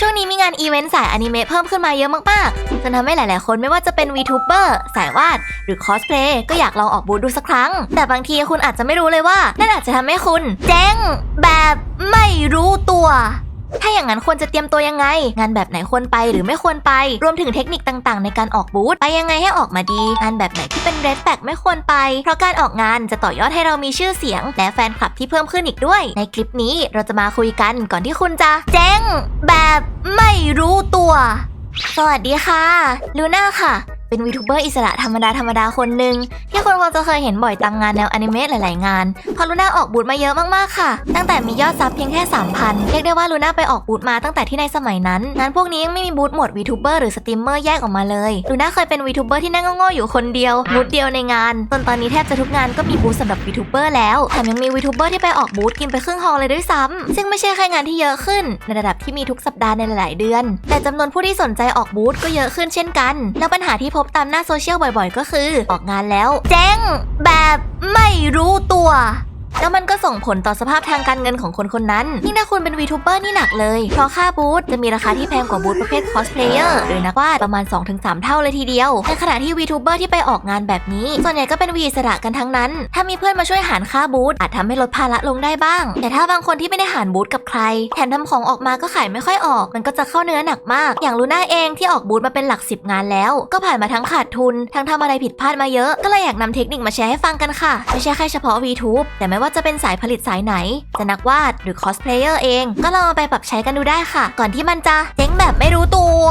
ช่วงนี้มีงานอีเวนต์สายอนิเมะเพิ่มขึ้นมาเยอะมากๆจนทำให้หลายๆ คนไม่ว่าจะเป็น VTuber สายวาด หรือคอสเพลย์ก็อยากลองออกบูธดูสักครั้ง แต่บางทีคุณอาจจะไม่รู้เลยว่า นั่นอาจจะทำให้คุณ เจ๊งแบบไม่รู้ตัว ถ้าอย่างนั้นควรจะเตรียมตัวยังไง งานแบบไหนควรไปหรือไม่ควรไป รวมถึงเทคนิคต่างๆ ในการออกบูธไปยังไงให้ออกมาดี งานแบบไหนที่เป็นเรดแฟกไม่ควรไป เพราะการออกงานจะต่อยอดให้เรามีชื่อเสียง และแฟนคลับที่เพิ่มขึ้นอีกด้วย ในคลิปนี้เราจะมาคุยกันก่อนที่คุณจะเจ๊งแบบไม่รู้ตัวสวัสดีค่ะ ลูน่าค่ะ เป็นวีทูเบอร์อิสระธรรมดาธรรมดาคนหนึ่งที่คนคงจะเคยเห็นบ่อยตามงานแนวอนิเมะหลาย ๆ งานพราะลูน่าออกบูธมาเยอะมาก ๆ ค่ะ ตั้งแต่มียอดซับเพียงแค่ 3,000 เรียกได้ว่าลูน่าไปออกบูธมาตั้งแต่ที่ในสมัยนั้น งานพวกนี้ยังไม่มีบูธหมวดวีทูเบอร์หรือสตรีมเมอร์แยกออกมาเลยลูน่าเคยเป็นวีทูเบอร์ที่นั่งโง่ๆอยู่คนเดียวบูธเดียวในงานจนตอนนี้แทบจะทุกงานก็มีบูธสำหรับวีทูเบอร์แล้วแถมยังมีวีทูเบอร์ที่ไปออกบูธกินไปครึ่งฮอลเลยด้วยซ้ำซึ่งไม่ใช่แค่งานที่เยอะขึ้น ในระดับที่มีทุกสัปดาห์ในหลาย ๆ เดือน แต่จำนวนผู้ที่สนใจออกบูธก็เยอะขึ้นเช่นกัน แล้วปัญหาที่พบตามหน้าโซเชียลบ่อยๆ ก็คือ ออกงานแล้ว เจ๊งแบบไม่รู้ตัว แล้วมันก็ส่งผลต่อสภาพทางการเงินของคนคนนั้นยิ่งถ้าคุณเป็นวีทูเบอร์นี่หนักเลย เพราะค่าบูธจะมีราคาที่แพงกว่าบูธประเภทคอสเพลเยอร์หรือนักวาดประมาณ 2-3 เท่าเลยทีเดียว ในขณะที่วีทูเบอร์ที่ไปออกงานแบบนี้ ส่วนใหญ่ก็เป็นวีสระกันทั้งนั้น ถ้ามีเพื่อนมาช่วยหารค่าบูธอาจทำให้ลดภาระลงได้บ้าง แต่ถ้าบางคนที่ไม่ได้หารบูธกับใคร แถมทำของออกมาก็ขายไม่ค่อยออก มันก็จะเข้าเนื้อหนักมาก อย่างลูน่าเองที่ออกบูธมาเป็นหลักสิบงานแล้ว ก็ผ่านมาทั้งขาดทุน ทั้งทำอะไรผิดพลาดมาเยอะ ก็เลยอยากนำเทคนิคมาแชร์ให้ฟังกันค่ะ ไม่ใช่แค่เฉพาะ VTube แต่ไม่ว่าจะเป็นสายผลิตสายไหน จะนักวาดหรือคอสเพลเยอร์เอง ก็ลองไปปรับใช้กันดูได้ค่ะ ก่อนที่มันจะเจ๊งแบบไม่รู้ตัว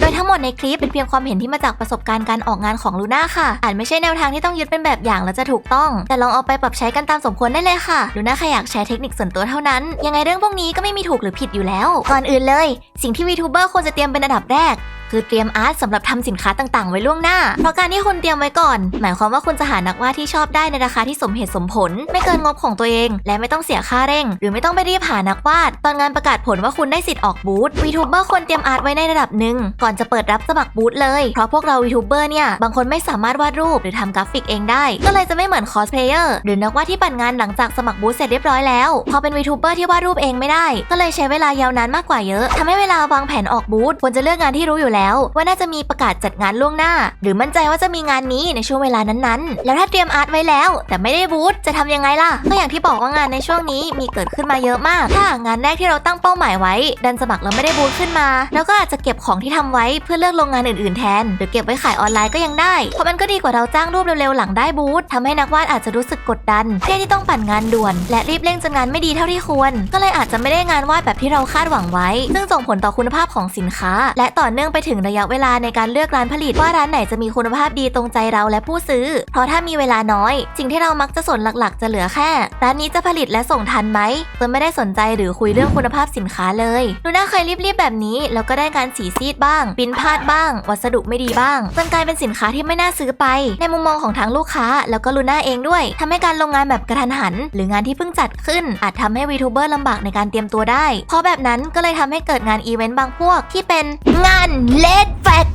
โดยทั้งหมดในคลิปเป็นเพียงความเห็นที่มาจากประสบการณ์การออกงานของลูน่าค่ะ อาจไม่ใช่แนวทางที่ต้องยึดเป็นแบบอย่างและจะถูกต้อง แต่ลองเอาไปปรับใช้กันตามสมควรได้เลยค่ะ ลูน่าแค่อยากแชร์เทคนิคส่วนตัวเท่านั้น ยังไงเรื่องพวกนี้ก็ไม่มีถูกหรือผิดอยู่แล้ว ก่อนอื่นเลย สิ่งที่วีทูเบอร์ควรจะเตรียมเป็นอันดับแรกคือเตรียมอาร์ตสำหรับทำสินค้าต่างๆ ไว้ล่วงหน้า เพราะการที่คุณเตรียมไว้ก่อน หมายความว่าคุณจะหานักวาดที่ชอบได้ในราคาที่สมเหตุสมผล ไม่เกินงบของตัวเอง และไม่ต้องเสียค่าเร่ง หรือไม่ต้องไปรีบหานักวาด ตอนงานประกาศผลว่าคุณได้สิทธิ์ออกบูธวีทูเบอร์ควรเตรียมอาร์ตไว้ในระดับหนึ่งก่อนจะเปิดรับสมัครบูธเลยเพราะพวกเราวีทูเบอร์เนี่ยบางคนไม่สามารถวาดรูปหรือทำกราฟิกเองได้ ก็เลยจะไม่เหมือนคอสเพลเยอร์หรือนักวาดที่ปั่นงานหลังจากสมัครบูธเสร็จเรียบร้อยแล้วพอเป็นวีทูเบอร์ที่วาดรูปเองไม่ได้ ก็เลยใช้เวลายาวนานมากกว่าเยอะทำให้เวลาวางแผนออกบูธควรจะเลือกงานที่รู้อยู่แล้ว ว่าน่าจะมีประกาศจัดงานล่วงหน้า หรือมั่นใจว่าจะมีงานนี้ในช่วงเวลานั้นๆ แล้วถ้าเตรียมอาร์ตไว้แล้ว แต่ไม่ได้บูธจะทำยังไงล่ะ ก็อย่างที่บอกว่างานในช่วงนี้มีเกิดขึ้นมาเยอะมาก ถ้างานแรกที่เราตั้งเป้าหมายไว้ ดันสมัครแล้วไม่ได้บูธขึ้นมา แล้วก็อาจจะเก็บของที่ทำไว้เพื่อเลือกลงงานอื่นๆแทน หรือเก็บไว้ขายออนไลน์ก็ยังได้ เพราะมันก็ดีกว่าเราจ้างรูปเร็วๆหลังได้บูธทำให้นักวาดอาจจะรู้สึกกดดันเครียดที่ต้องปั่นงานด่วน และรีบเร่งจนงานไม่ดีเท่าที่ควร ก็เลยอาจจะไม่ได้งานวาดแบบที่เราคาดหวังไว้ ซึ่งส่งผลต่อคุณภาพของสินค้า และต่อเนื่องไปถึงระยะเวลาในการเลือกร้านผลิตว่าร้านไหนจะมีคุณภาพดีตรงใจเราและผู้ซื้อ เพราะถ้ามีเวลาน้อย สิ่งที่เรามักจะสนหลักๆ จะเหลือแค่ ร้านนี้จะผลิตและส่งทันไหมจนไม่ได้สนใจหรือคุยเรื่องคุณภาพสินค้าเลยลูน่าเคยรีบๆแบบนี้แล้วก็ได้การสีซีดบ้างปิ้นพลาดบ้าง วัสดุไม่ดีบ้างจนกลายเป็นสินค้าที่ไม่น่าซื้อไป ในมุมมองของทั้งลูกค้า แล้วก็ลูน่าเองด้วยทำให้การลงงานแบบกระทันหัน หรืองานที่เพิ่งจัดขึ้น อาจทำให้วีทูเบอร์ลำบากในการเตรียมตัวได้ เพราะแบบนั้นก็เลยทำให้เกิดงานอีเวนต์บางพวกที่เป็นงานเลดแฟก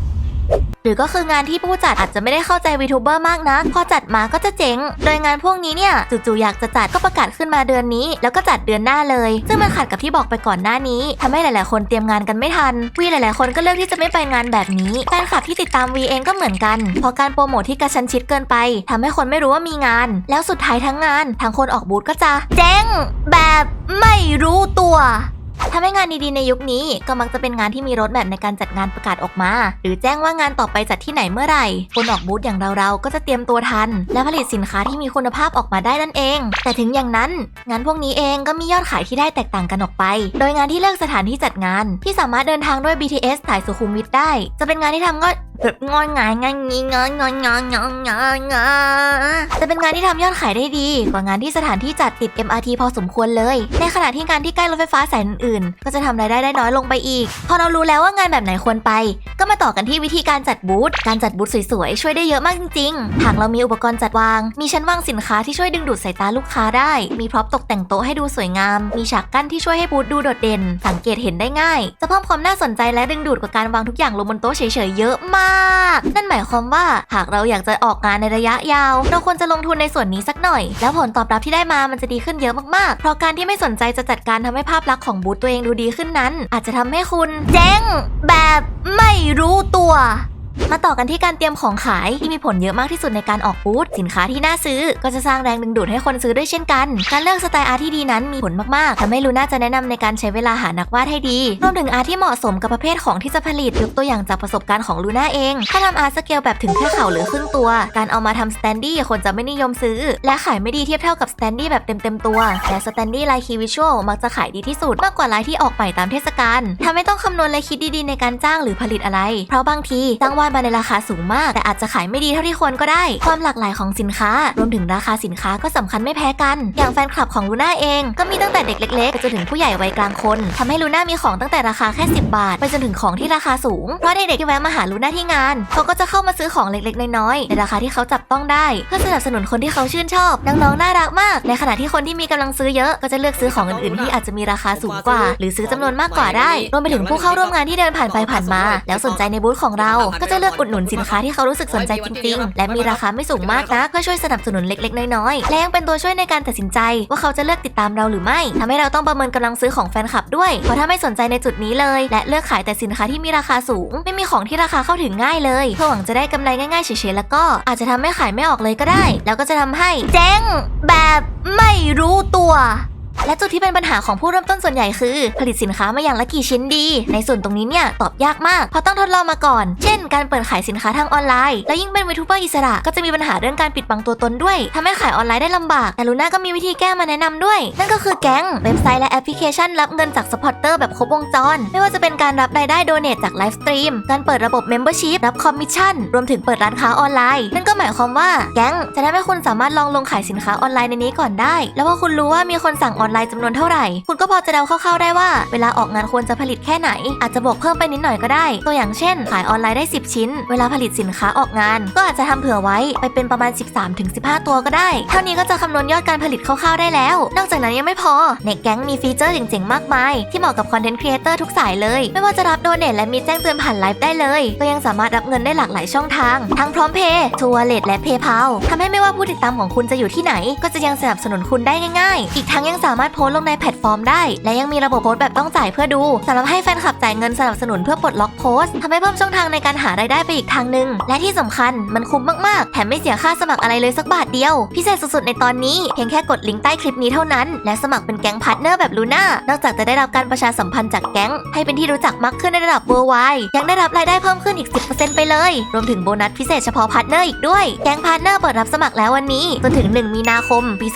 หรือก็คืองานที่ผู้จัดอาจจะไม่ได้เข้าใจวีทูเบอร์มากนะพอจัดมาก็จะเจ๋งโดยงานพวกนี้เนี่ยจู่ๆอยากจะจัดก็ประกาศขึ้นมาเดือนนี้ แล้วก็จัดเดือนหน้าเลย ซึ่งมันขัดกับที่บอกไปก่อนหน้านี้ทำให้หลายๆ คนเตรียมงานกันไม่ทันวีหลายๆ คนก็เลือกที่จะไม่ไปงานแบบนี้แฟนคลับที่ติดตามวีเองก็เหมือนกัน พอการโปรโมทที่กระชั้นชิดเกินไปทำให้คนไม่รู้ว่ามีงาน แล้วสุดท้ายทั้งงานทางคนออกบูธก็จะเจ๊งแบบไม่รู้ตัว ทำให้งานดีๆในยุคนี้ก็มักจะเป็นงานที่มีรถแบบในการจัดงานประกาศออกมา หรือแจ้งว่างานต่อไปจัดที่ไหนเมื่อไหร่ คนออกบูธอย่างเราๆก็จะเตรียมตัวทัน และผลิตสินค้าที่มีคุณภาพออกมาได้นั่นเอง แต่ถึงอย่างนั้น งานพวกนี้เองก็มียอดขายที่ได้แตกต่างกันออกไป โดยงานที่เลือกสถานที่จัดงาน ที่สามารถเดินทางด้วย BTS สายสุขุมวิทได้ จะเป็นงานที่ทำก็แบบงอนงายงานงี้งอนงอนงอนงอนงอนงอนจะเป็นงานที่ทำยอดขายได้ดี กว่างานที่สถานที่จัดติด MRT พอสมควรเลย ในขณะที่งานที่ใกล้รถไฟฟ้าสายอื่นๆก็จะทำรายได้ได้น้อยลงไปอีก พอเรารู้แล้วว่างานแบบไหนควรไป ก็มาต่อกันที่วิธีการจัดบูธการจัดบูธสวยๆ ช่วยได้เยอะมากจริงๆหากเรามีอุปกรณ์จัดวาง มีชั้นวางสินค้าที่ช่วยดึงดูดสายตาลูกค้าได้ มีพร็อพตกแต่งโต๊ะให้ดูสวยงาม มีฉากกั้นที่ช่วยให้บูธดูโดดเด่น สังเกตเห็นได้ง่าย จะเพิ่มความน่าสนใจและดึงดูดกว่าการวางทุกอย่างลงบนโต๊ะเฉยๆเยอะมาก นั่นหมายความว่าหากเราอยากจะออกงานในระยะยาว เราควรจะลงทุนในส่วนนี้สักหน่อย แล้วผลตอบรับที่ได้มามันจะดีขึ้นเยอะมากๆ เพราะการที่ไม่สนใจจะจัดการทำให้ภาพลักษณ์ของบูธตัวเองดูดีขึ้นนั้น อาจจะทำให้คุณ เจ๊งแบบไม่รู้ตัว มาต่อกันที่การเตรียมของขายที่มีผลเยอะมากที่สุดในการออกบูธสินค้าที่น่าซื้อ ก็จะสร้างแรงดึงดูดให้คนซื้อด้วยเช่นกัน การเลือกสไตล์อาร์ตที่ดีนั้นมีผลมากๆทำให้ลูน่าจะแนะนำในการใช้เวลาหานักวาดให้ดีรวมถึงอาร์ตที่เหมาะสมกับประเภทของที่จะผลิตยกตัวอย่างจากประสบการณ์ของลูน่าเอง ถ้าทำอาร์ตสเกลแบบถึงแค่เข่าหรือครึ่งตัว การเอามาทำสแตนดี้คนจะไม่นิยมซื้อ และขายไม่ดีเทียบเท่ากับสแตนดี้แบบเต็มๆตัวและสแตนดี้ลายคีวิชวลมักจะขายดีที่สุดมากกว่าลายที่ออกใหม่ตามเทศกาลทำให้ต้องคำนวณและคิดดีๆในการจ้างหรือผลิตอะไร เพราะบางทีจ้างวาดมาในราคาสูงมาก แต่อาจจะขายไม่ดีเท่าที่ควรก็ได้ ความหลากหลายของสินค้า รวมถึงราคาสินค้าก็สำคัญไม่แพ้กัน อย่างแฟนคลับของลูน่าเองก็มีตั้งแต่เด็กเล็กๆไปจนถึงผู้ใหญ่วัยกลางคนทำให้ลูน่ามีของตั้งแต่ราคาแค่ 10 บาท ไปจนถึงของที่ราคาสูง เพราะเด็กๆที่แวะมาหาลูน่าที่งานเขาก็จะเข้ามาซื้อของเล็กๆน้อยๆในราคาที่เขาจับต้องได้ เพื่อสนับสนุนคนที่เขาชื่นชอบน้องๆน่ารักมาก ในขณะที่คนที่มีกำลังซื้อเยอะก็จะเลือกซื้อของอื่นๆที่อาจจะมีราคาสูงกว่า หรือซื้อจำนวนมากกว่าได้ รวมไปถึงผู้เข้าร่วมงานที่เดินผ่านไปผ่านมา แล้วสนใจในบูธของเราก็จะเลือกอุดหนุนสินค้าที่เขารู้สึกสนใจจริง ๆ และมีราคาไม่สูงมากนะเพื่อช่วยสนับสนุนเล็ก ๆ น้อยๆและยังเป็นตัวช่วยในการตัดสินใจ ว่าเขาจะเลือกติดตามเราหรือไม่ทำให้เราต้องประเมินกำลังซื้อของแฟนคลับด้วยเพราะถ้าไม่สนใจในจุดนี้เลย และเลือกขายแต่สินค้าที่มีราคาสูง ไม่มีของที่ราคาเข้าถึงง่ายเลยเพื่อหวังจะได้กำไรง่ายๆเฉยๆแล้วก็อาจจะทำให้ขายไม่ออกเลยก็ได้ แล้วก็จะทำให้เจ๊งแบบไม่รู้ตัว และจุดที่เป็นปัญหาของผู้เริ่มต้นส่วนใหญ่คือ ผลิตสินค้ามาอย่างละกี่ชิ้นดี ในส่วนตรงนี้เนี่ยตอบยากมากเพราะต้องทดลองมาก่อน เช่น การเปิดขายสินค้าทางออนไลน์ แล้วยิ่งเป็นวีทูเบอร์อิสระก็จะมีปัญหาเรื่องการปิดบังตัวตนด้วยทำให้ขายออนไลน์ได้ลำบาก แต่ลูน่าก็มีวิธีแก้มาแนะนำด้วย นั่นก็คือแก๊งเว็บไซต์และแอปพลิเคชันรับเงินจากสปอร์เตอร์แบบครบวงจร ไม่ว่าจะเป็นการรับรายได้โดเนทจากไลฟ์สตรีมการเปิดระบบ Membership รับคอมมิชชั่นรวมถึงเปิดร้านค้าออนไลน์ นั่นก็หมายความว่าแก๊งจะทำให้คุณสามารถลองลงขายสินค้าออนไลน์ในนี้ก่อนได้ แล้วพอคุณรู้ว่ามีคนสั่งออนไลน์จำนวนเท่าไหร่ คุณก็พอจะเดาคร่าวๆได้ว่า เวลาออกงานควรจะผลิตแค่ไหน อาจจะบวกเพิ่มไปนิดหน่อยก็ได้ ตัวอย่างเช่น ขายออนไลน์ได้ 10 ชิ้น เวลาผลิตสินค้าออกงาน ก็อาจจะทำเผื่อไว้ไปเป็นประมาณ 13-15 ตัวก็ได้ เท่านี้ก็จะคำนวณยอดการผลิตคร่าวๆได้แล้ว นอกจากนั้นยังไม่พอ ในแก๊งมีฟีเจอร์เจ๋งๆมากมาย ที่เหมาะกับคอนเทนต์ครีเอเตอร์ทุกสายเลย ไม่ว่าจะรับโดเนทและมีแจ้งเตือนผ่านไลฟ์ได้เลย ก็ยังสามารถรับเงินได้หลากหลายช่องทาง ทั้งพร้อมเพย์ทัวร์เลทและเพย์เพาทำให้ไม่ว่าผู้ติดตามของคุณจะอยู่ที่ไหน ก็จะยังสนับสนุนคุณได้ง่าย ๆ อีกทั้งยังสามารถโพสต์ลงในแพลตฟอร์มได้ และยังมีระบบโพสต์แบบต้องจ่ายเพื่อดูสำหรับให้แฟนคลับจ่ายเงินสนับสนุนเพื่อปลดล็อกโพสต์ทำให้เพิ่มช่องทางในการหารายได้ไปอีกทางหนึ่งและที่สำคัญมันคุ้มมากๆ แถมไม่เสียค่าสมัครอะไรเลยสักบาทเดียว พิเศษสุดๆในตอนนี้เพียงแค่กดลิงก์ใต้คลิปนี้เท่านั้น และสมัครเป็นแก๊งพาร์ทเนอร์แบบลูน่านอกจากจะได้รับการประชาสัมพันธ์จากแก๊ง ให้เป็นที่รู้จักมากขึ้นในระดับเวอร์ไวยังได้รับรายได้เพิ่มขึ้นอีก 10%ไปเลย รวมถึงโบนัสพิเศษเฉพาะพาร์ทเนอร์อีกด้วยแก๊งพาร์ทเนอร์เปิดรับสมัครแล้ววันนี้จนถึง 1 มีนาคมปี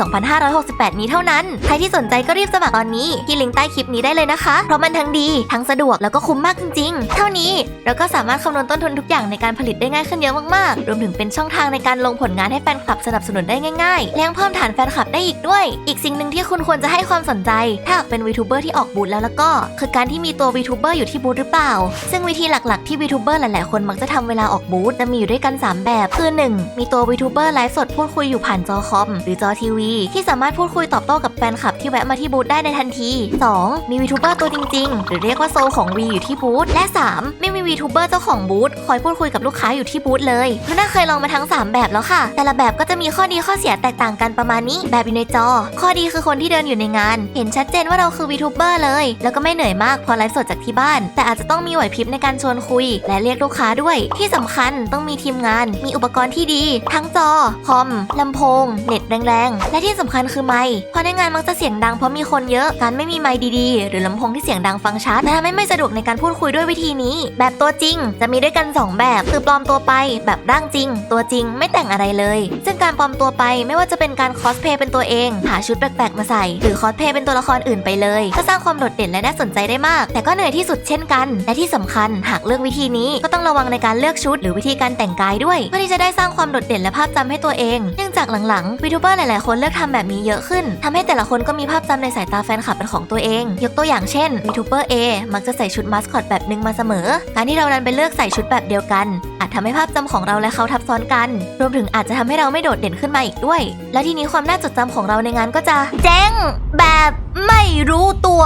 2568 นี้เท่านั้นใครที่สนใจก็รีบสมัครตอนนี้ที่ลิงก์ใต้คลิปนี้ได้เลยนะคะ เพราะมันทั้งดี ทั้งสะดวกแล้วก็คุ้มมากจริงๆ เท่านี้เราก็สามารถคำนวณต้นทุนทุกอย่างในการผลิตได้ง่ายขึ้นเยอะมากๆ รวมถึงเป็นช่องทางในการลงผลงานให้แฟนคลับสนับสนุนได้ง่ายๆ และยังเพิ่มฐานแฟนคลับได้อีกด้วย อีกสิ่งหนึ่งที่คุณควรจะให้ความสนใจ ถ้าหากเป็นวีทูเบอร์ที่ออกบูธแล้วแล้วก็ คือการที่มีตัววีทูเบอร์อยู่ที่บูธหรือเปล่า ซึ่งวิธีหลักๆที่วีทูเบอร์หลายๆคนมักจะทำเวลาออกบูธจะมีอยู่ด้วยกัน 3 แบบคือ 1. มีตัววีทูเบอร์ไลฟ์สดพูดคุยอยู่ผ่านจอคอมหรือจอทีวีที่สามารถพูดคุยตอบโต้กับแฟนคลับที่แวะมาที่บูธได้ในทันที 2. มีวีทูเบอร์ตัวจริง ๆ หรือเรียกว่าโซลของวีอยู่ที่บูธและ 3. ไม่มีวีทูเบอร์เจ้าของบูธคอยพูดคุยกับลูกค้าอยู่ที่บูธเลยลูน่าเคยลองมาทั้ง 3 แบบแล้วค่ะ แต่ละแบบก็จะมีข้อดีข้อเสียแตกต่างกันประมาณนี้ แบบอยู่ในจอ ข้อดีคือคนที่เดินอยู่ในงาน เห็นชัดเจนว่าเราคือวีทูเบอร์เลย แล้วก็ไม่เหนื่อยมากพอไลฟ์สดจากที่บ้าน แต่อาจจะต้องมีไหวพริบในการชวนคุย และเรียกลูกค้าด้วย ที่สำคัญต้องมีทีมงาน มีอุปกรณ์ที่ดี ทั้งจอคอมลำโพง เน็ตแรงๆ และที่สำคัญคือไมค์เพราะในงานมักจะเสียงดังเพราะมีคนเยอะ การไม่มีไมค์ดีๆ หรือลำโพงที่เสียงดังฟังชัดจะทำให้ไม่สะดวกในการพูดคุยด้วยวิธีนี้ แบบตัวจริง จะมีด้วยกัน 2 แบบ คือปลอมตัวไป แบบร่างจริง ตัวจริงไม่แต่งอะไรเลย ซึ่งการปลอมตัวไปไม่ว่าจะเป็นการคอสเพย์เป็นตัวเอง หาชุดแปลกๆมาใส่ หรือคอสเพย์เป็นตัวละครอื่นไปเลย ก็สร้างความโดดเด่นและน่าสนใจได้มาก แต่ก็เหนื่อยที่สุดเช่นกัน และที่สำคัญหากเลือกวิธีนี้ก็ต้องระวังในการเลือกชุด หรือวิธีการแต่งกายด้วย เพื่อที่จะได้สร้างความโดดเด่นและภาพจำให้ตัวเองเนื่องจากหลังๆวีทูเบอร์หลายๆ คนเลือกทำแบบนี้เยอะขึ้นทำให้แต่ละคนก็มีภาพจำในสายตาแฟนคลับเป็นของตัวเอง ยกตัวอย่างเช่นวีทูเบอร์ A มักจะใส่ชุดมาสคอตแบบหนึ่งมาเสมอ การที่เราดันไปเลือกใส่ชุดแบบเดียวกัน อาจทำให้ภาพจำของเราและเขาทับซ้อนกัน รวมถึงอาจจะทำให้เราไม่โดดเด่นขึ้นมาอีกด้วย และทีนี้ความน่าจดจำของเราในงานก็จะเจ๊งแบบไม่รู้ตัว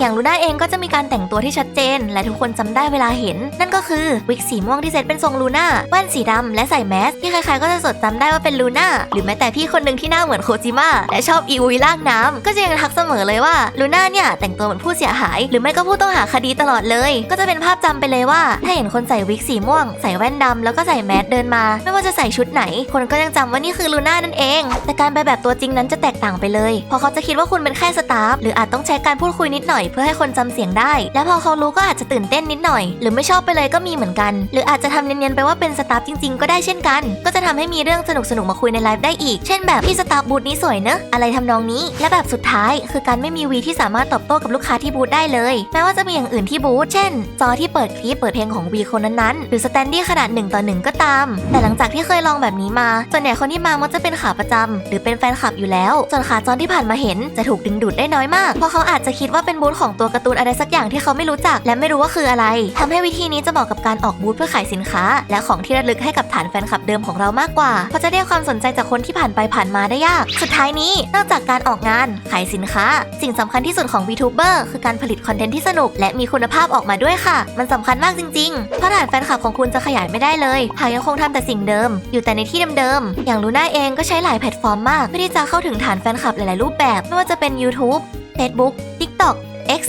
อย่างลูน่าเองก็จะมีการแต่งตัวที่ชัดเจน และทุกคนจำได้เวลาเห็น นั่นก็คือวิกสีม่วงที่เซตเป็นทรงลูน่าแว่นสีดำและใส่แมสที่ใครๆก็จะจดจำได้ว่าเป็นลูน่าหรือแม้แต่พี่คนหนึ่งที่หน้าเหมือนโคจิมะและชอบอีอุยลากน้ำก็จะยังทักเสมอเลยว่าลูน่าเนี่ยแต่งตัวเหมือนผู้เสียหาย หรือไม่ก็ผู้ต้องหาคดีตลอดเลย ก็จะเป็นภาพจำไปเลยว่า ถ้าเห็นคนใส่วิกสีม่วง ใส่แว่นดำแล้วก็ใส่แมสเดินมา ไม่ว่าจะใส่ชุดไหน คนก็ยังจำว่านี่คือลูน่านั่นเอง แต่การไปแบบตัวจริงนั้นจะแตกต่างไปเลยเพราะเขาจะคิดว่าคุณเป็นแค่สตาฟหรืออาจต้องใช้การพูดคุยนิดหน่อยเพื่อให้คนจำเสียงได้ และพอเขารู้ก็อาจจะตื่นเต้นนิดหน่อย หรือไม่ชอบไปเลยก็มีเหมือนกัน หรืออาจจะทำเนียนๆไปว่าเป็นสตาฟจริงๆ ก็ได้เช่นกัน ก็จะทำให้มีเรื่องสนุกๆมาคุยในไลฟ์ได้อีก เช่นแบบพี่สตาฟบูธนี้สวยเนอะอะไรทำนองนี้ และแบบสุดท้าย คือการไม่มีวีที่สามารถตอบโต้กับลูกค้าที่บูธได้เลยแม้ว่าจะมีอย่างอื่นที่บูธเช่น จอที่เปิดคลิปเปิดเพลงของวีคนนั้นๆหรือสแตนดี้ขนาด1ต่อ1ก็ตาม แต่หลังจากที่เคยลองแบบนี้มาส่วนใหญ่คนที่มามักจะเป็นขาประจำหรือเป็นแฟนคลับอยู่แล้วส่วนขาจรที่ผ่านมาเห็นจะถูกดึงดูดได้น้อยมากเพราะเขาอาจจะคิดว่าเป็นบูธของตัวการ์ตูนอะไรสักอย่างที่เขาไม่รู้จัก และไม่รู้ว่าคืออะไรทำให้วิธีนี้จะเหมาะกับการออกบูธเพื่อขายสินค้า และของที่ระลึกให้กับฐานแฟนคลับเดิมของเรามากกว่า เพราะจะเรียกความสนใจจากคนที่ผ่านไปผ่านมาได้ยาก สุดท้ายนี้นอกจากการออกงานขายสินค้า สิ่งสำคัญที่สุดของ VTuber คือการผลิตคอนเทนต์ที่สนุก และมีคุณภาพออกมาด้วยค่ะ มันสำคัญมากจริงๆเพราะฐานแฟนคลับของคุณจะขยายไม่ได้เลยหากยังคงทำแต่สิ่งเดิม อยู่แต่ในที่เดิมๆอย่างลูน่าเองก็ใช้หลายแพลตฟอร์มมากเพื่อที่จะเข้าถึงฐานแฟนคลับหลายๆรูปแบบไม่ว่าจะเป็น YouTube Facebook TikTok X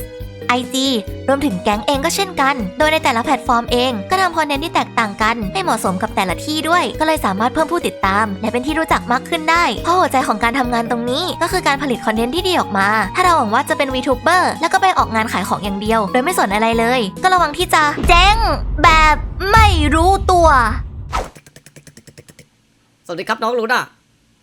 IG รวมถึงแก๊งเองก็เช่นกัน โดยในแต่ละแพลตฟอร์มเองก็ทำคอนเทนต์ที่แตกต่างกัน ให้เหมาะสมกับแต่ละที่ด้วย ก็เลยสามารถเพิ่มผู้ติดตาม และเป็นที่รู้จักมากขึ้นได้ เพราะหัวใจของการทำงานตรงนี้ ก็คือการผลิตคอนเทนต์ที่ดีออกมา ถ้าเราหวังว่าจะเป็น VTuber แล้วก็ไปออกงานขายของอย่างเดียว โดยไม่สนอะไรเลย ก็ระวังที่จะแจ้งแบบไม่รู้ตัว สวัสดีครับน้องลูน่า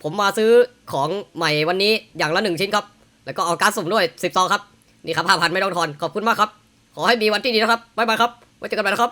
ผมมาซื้อของใหม่วันนี้อย่างละหนึ่งชิ้นครับ แล้วก็เอาการ์ดสุ่มด้วยสิบซองครับ นี่ครับห้าพันไม่ต้องทอน ขอบคุณมากครับ ขอให้มีวันที่ดีนะครับบ๊ายบายครับ ไว้เจอกันใหม่นะครับ